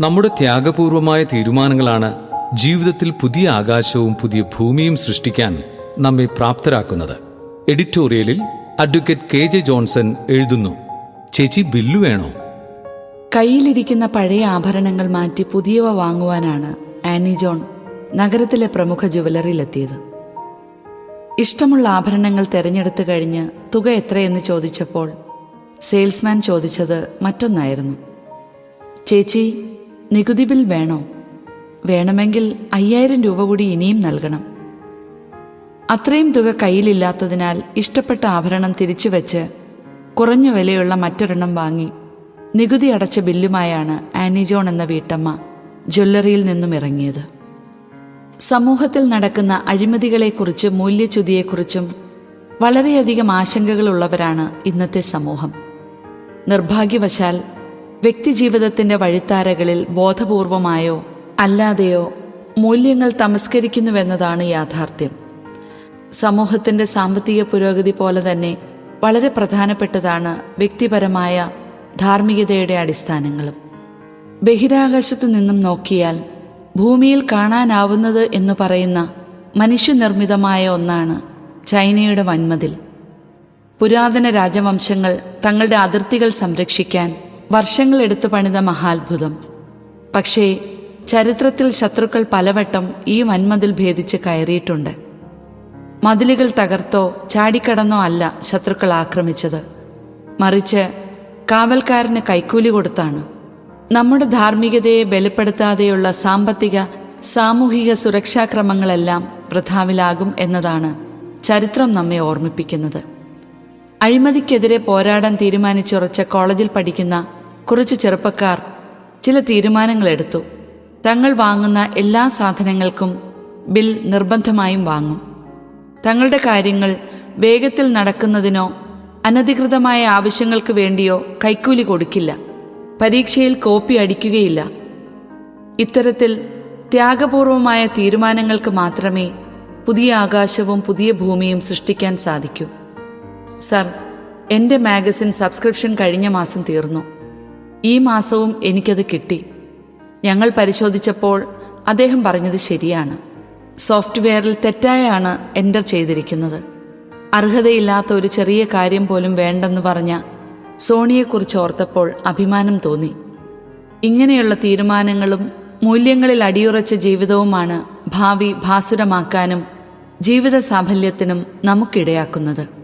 നമ്മുടെ ത്യാഗപൂർവമായ തീരുമാനങ്ങളാണ് ജീവിതത്തിൽ പുതിയ ആകാശവും പുതിയ ഭൂമിയും സൃഷ്ടിക്കാൻ നമ്മെ പ്രാപ്തരാക്കുന്നത്. എഡിറ്റോറിയലിൽ അഡ്വക്കേറ്റ് കെ ജെ ജോൺസൺ എഴുതുന്നു ചേച്ചി ബില്ലു വേണോ? കയ്യിലിരിക്കുന്ന പഴയ ആഭരണങ്ങൾ മാറ്റി പുതിയവ വാങ്ങുവാനാണ് ആനി ജോൺ നഗരത്തിലെ പ്രമുഖ ജുവലറിയിലെത്തിയത്. ഇഷ്ടമുള്ള ആഭരണങ്ങൾ തിരഞ്ഞെടുത്തു കഴിഞ്ഞ് തുക എത്രയെന്ന് ചോദിച്ചപ്പോൾ സെയിൽസ്മാൻ ചോദിച്ചത് മറ്റൊന്നായിരുന്നു. ചേച്ചി നികുതി ബിൽ വേണോ? വേണമെങ്കിൽ അയ്യായിരം രൂപ കൂടി ഇനിയും നൽകണം. അത്രയും തുക കയ്യിലില്ലാത്തതിനാൽ ഇഷ്ടപ്പെട്ട ആഭരണം തിരിച്ചു തിരിച്ചുവെച്ച് കുറഞ്ഞ വിലയുള്ള മറ്റൊരെണ്ണം വാങ്ങി നികുതി അടച്ച ബില്ലുമായാണ് ആനി ജോൺ എന്ന വീട്ടമ്മ ജ്വല്ലറിയിൽ നിന്നും ഇറങ്ങിയത്. സമൂഹത്തിൽ നടക്കുന്ന അഴിമതികളെക്കുറിച്ചും മൂല്യച്യുതിയെക്കുറിച്ചും വളരെയധികം ആശങ്കകളുള്ളവരാണ് ഇന്നത്തെ സമൂഹം. നിർഭാഗ്യവശാൽ വ്യക്തിജീവിതത്തിന്റെ വഴിത്താരകളിൽ ബോധപൂർവമായോ അല്ലാതെയോ മൂല്യങ്ങൾ തമസ്കരിക്കുന്നുവെന്നതാണ് യാഥാർത്ഥ്യം. സമൂഹത്തിന്റെ സാമ്പത്തിക പുരോഗതി പോലെ തന്നെ വളരെ പ്രധാനപ്പെട്ടതാണ് വ്യക്തിപരമായ ധാർമ്മികതയുടെ അടിസ്ഥാനങ്ങളും. ബഹിരാകാശത്തു നിന്നും നോക്കിയാൽ ഭൂമിയിൽ കാണാനാവുന്നത് എന്ന് പറയുന്ന മനുഷ്യനിർമ്മിതമായ ഒന്നാണ് ചൈനയുടെ വൻമതിൽ. പുരാതന രാജവംശങ്ങൾ തങ്ങളുടെ അതിർത്തികൾ സംരക്ഷിക്കാൻ വർഷങ്ങളെടുത്ത് പണിത മഹാത്ഭുതം. പക്ഷേ ചരിത്രത്തിൽ ശത്രുക്കൾ പലവട്ടം ഈ വൻമതിൽ ഭേദിച്ച് കയറിയിട്ടുണ്ട്. മതിലുകൾ തകർത്തോ ചാടിക്കടന്നോ അല്ല ശത്രുക്കൾ ആക്രമിച്ചത്. മറിച്ച് കാവൽക്കാരന് കൈക്കൂലി കൊടുത്താണ്. നമ്മുടെ ധാർമ്മികതയെ ബലപ്പെടുത്താതെയുള്ള സാമ്പത്തിക സാമൂഹിക സുരക്ഷാക്രമങ്ങളെല്ലാം വൃഥാവിലാകും എന്നതാണ് ചരിത്രം നമ്മെ ഓർമ്മിപ്പിക്കുന്നത്. അഴിമതിക്കെതിരെ പോരാടാൻ തീരുമാനിച്ചുറച്ച കോളേജിൽ പഠിക്കുന്ന കുറച്ച് ചെറുപ്പക്കാർ ചില തീരുമാനങ്ങൾ എടുത്തു തങ്ങൾ വാങ്ങുന്ന എല്ലാ സാധനങ്ങൾക്കും ബിൽ നിർബന്ധമായും വാങ്ങും. തങ്ങളുടെ കാര്യങ്ങൾ വേഗത്തിൽ നടക്കുന്നതിനോ അനധികൃതമായ ആവശ്യങ്ങൾക്ക് വേണ്ടിയോ കൈക്കൂലി കൊടുക്കില്ല. പരീക്ഷയിൽ കോപ്പി അടിക്കുകയില്ല. ഇത്തരത്തിൽ ത്യാഗപൂർവമായ തീരുമാനങ്ങൾക്ക് മാത്രമേ പുതിയ ആകാശവും പുതിയ ഭൂമിയും സൃഷ്ടിക്കാൻ സാധിക്കൂ. സർ എന്റെ മാഗസിൻ സബ്സ്ക്രിപ്ഷൻ കഴിഞ്ഞ മാസം തീർന്നു. ഈ മാസവും എനിക്കത് കിട്ടി. ഞങ്ങൾ പരിശോധിച്ചപ്പോൾ അദ്ദേഹം പറഞ്ഞത് ശരിയാണ്. സോഫ്റ്റ്വെയറിൽ തെറ്റായാണ് എന്റർ ചെയ്തിരിക്കുന്നത്. അർഹതയില്ലാത്ത ഒരു ചെറിയ കാര്യം പോലും വേണ്ടെന്ന് പറഞ്ഞ സോണിയെക്കുറിച്ച് ഓർത്തപ്പോൾ അഭിമാനം തോന്നി. ഇങ്ങനെയുള്ള തീരുമാനങ്ങളും മൂല്യങ്ങളിൽ അടിയുറച്ച ജീവിതവുമാണ് ഭാവി ഭാസുരമാക്കാനും ജീവിത സാഫല്യത്തിനും നമുക്കിടയാക്കുന്നത്.